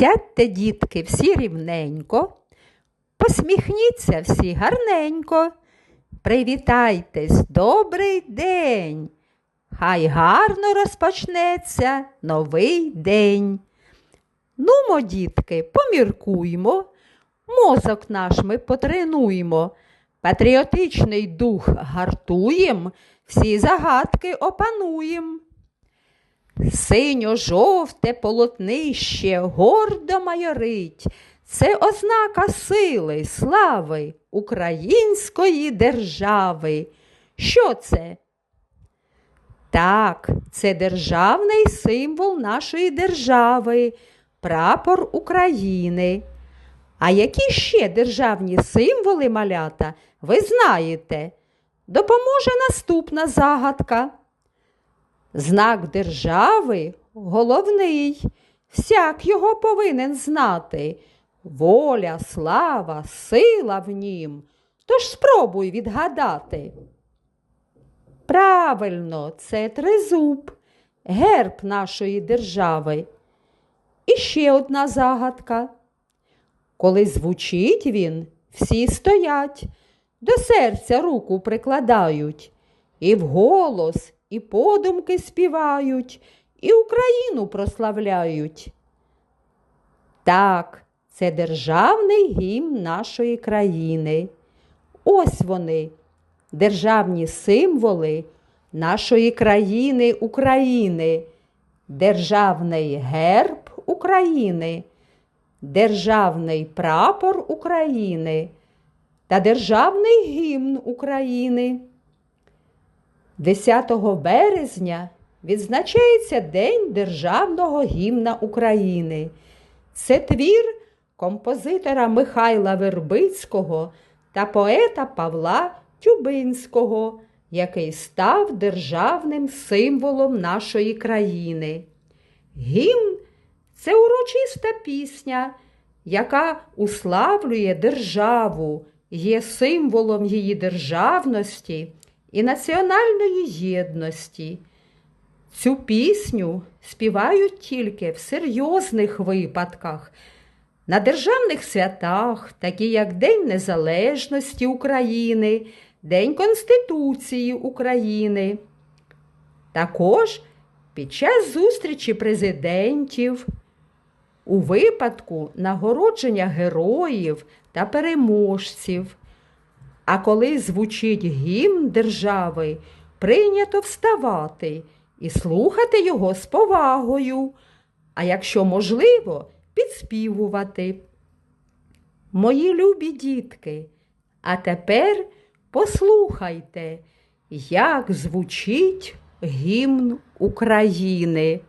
Сядьте, дітки, всі рівненько, посміхніться всі гарненько. Привітайтесь, добрий день. Хай гарно розпочнеться новий день. Нумо, дітки, поміркуймо, мозок наш ми потренуємо, патріотичний дух гартуєм, всі загадки опануєм. Синьо-жовте полотнище гордо майорить. Це ознака сили, слави української держави. Що це? Так, це державний символ нашої держави, прапор України. А які ще державні символи малята ви знаєте? Допоможе наступна загадка. Знак держави головний, всяк його повинен знати. Воля, слава, сила в нім. Тож спробуй відгадати. Правильно, це тризуб, герб нашої держави. І ще одна загадка. Коли звучить він, всі стоять, до серця руку прикладають, і вголос, і подумки співають, і Україну прославляють. Так, це державний гімн нашої країни. Ось вони, державні символи нашої країни України, державний герб України, державний прапор України та державний гімн України. 10 березня відзначається День Державного гімна України. Це твір композитора Михайла Вербицького та поета Павла Тюбинського, який став державним символом нашої країни. Гімн це урочиста пісня, яка уславлює державу, є символом її державності і національної єдності. Цю пісню співають тільки в серйозних випадках, на державних святах, такі як День Незалежності України, День Конституції України. Також під час зустрічі президентів, у випадку нагородження героїв та переможців. А коли звучить гімн держави, прийнято вставати і слухати його з повагою, а якщо можливо, підспівувати. Мої любі дітки, а тепер послухайте, як звучить гімн України.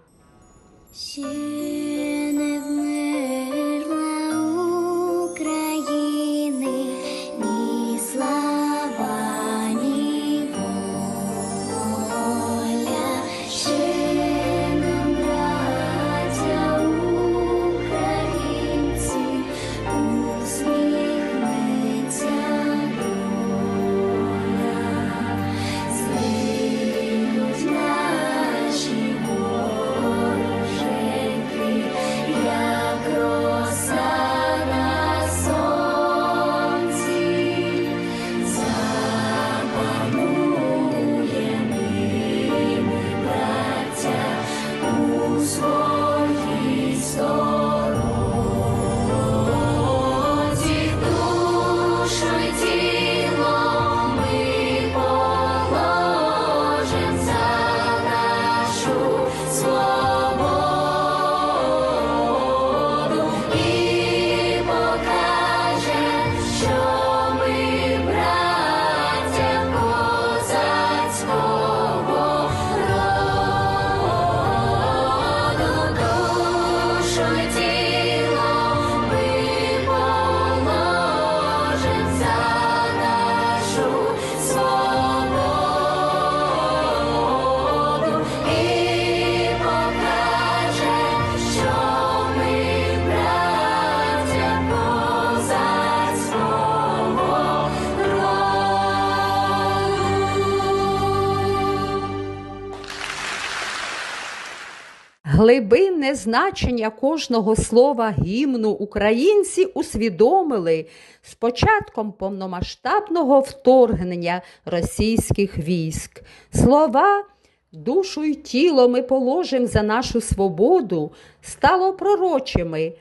Глибинне значення кожного слова гімну українці усвідомили з початком повномасштабного вторгнення російських військ. Слова душу й тіло ми положим за нашу свободу стало пророчими,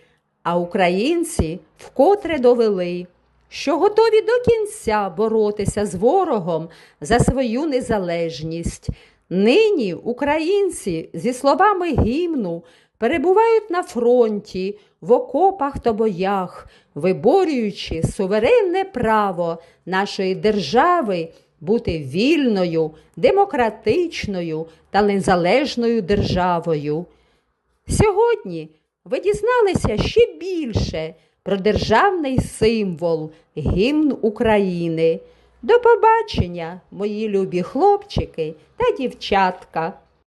а українці вкотре довели, що готові до кінця боротися з ворогом за свою незалежність. Нині українці зі словами гімну перебувають на фронті, в окопах та боях, виборюючи суверенне право нашої держави бути вільною, демократичною та незалежною державою. Сьогодні ви дізналися ще більше про державний символ гімн України. До побачення, мої любі хлопчики та дівчатка!